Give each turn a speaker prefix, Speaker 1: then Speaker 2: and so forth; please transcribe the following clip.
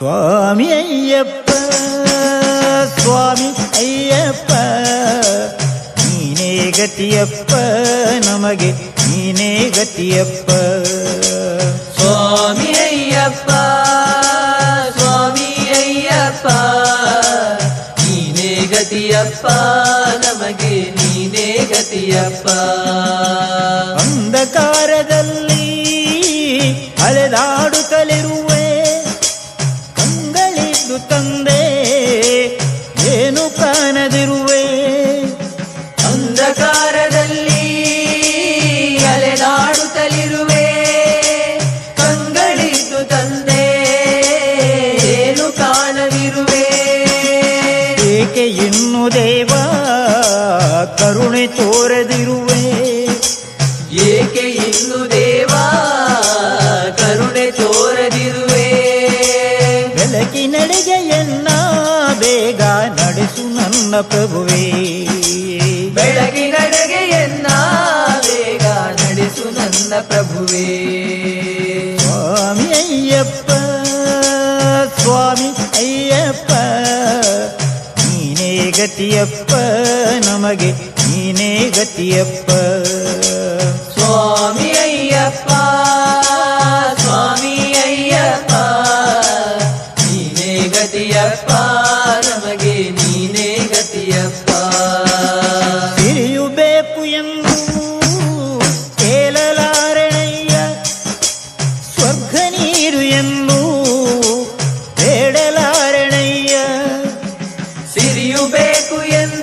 Speaker 1: ಸ್ವಾಮಿ ಅಯ್ಯಪ್ಪ ಸ್ವಾಮಿ ಅಯ್ಯಪ್ಪ ನೀನೇ ಗತಿಯಪ್ಪ ನಮಗೆ ನೀನೇ ಗತಿಯಪ್ಪ
Speaker 2: ಸ್ವಾಮಿ ಅಯ್ಯಪ್ಪ ಸ್ವಾಮಿ ಅಯ್ಯಪ್ಪ ನೀನೇ ಗತಿಯಪ್ಪ ನಮಗೆ ನೀನೇ ಗತಿಯಪ್ಪ
Speaker 1: ಅಂಧಕಾರದಲ್ಲಿ ಏಕೆ ಇನ್ನು ದೇವ ಕರುಣೆ ತೋರದಿರುವೆ.
Speaker 2: ಏಕೆ ಇನ್ನು ದೇವ ಕರುಣೆ ತೋರದಿರುವೆ?
Speaker 1: ಬೆಳಕಿನಡೆಗೆಯನ್ನ ಬೇಗ ನಡೆಸು ನನ್ನ ಪ್ರಭುವೇ.
Speaker 2: ಬೆಳಗಿನಡೆಗೆಯನ್ನ ಬೇಗ ನಡೆಸು ನನ್ನ ಪ್ರಭುವೇ. ಗತಿಯಪ್ಪ ನಮಗೆ ನೀನೇ ಗತಿಯಪ್ಪ.
Speaker 1: ಸ್ವಾಮಿ ಅಯ್ಯಪ್ಪ ಸ್ವಾಮಿ ಅಯ್ಯಪ್ಪ ನೀನೇ ಗತಿಯಪ್ಪ ನಮಗೆ ನೀನೇ ಗತಿಯಪ್ಪ. ತಿರಿಯುಬೇಕು ಎಂದು ಕೇಳಲಾರಣಯ್ಯ ಸ್ವರ್ಗ ನೀರು ಎಂದು உயர்ந்த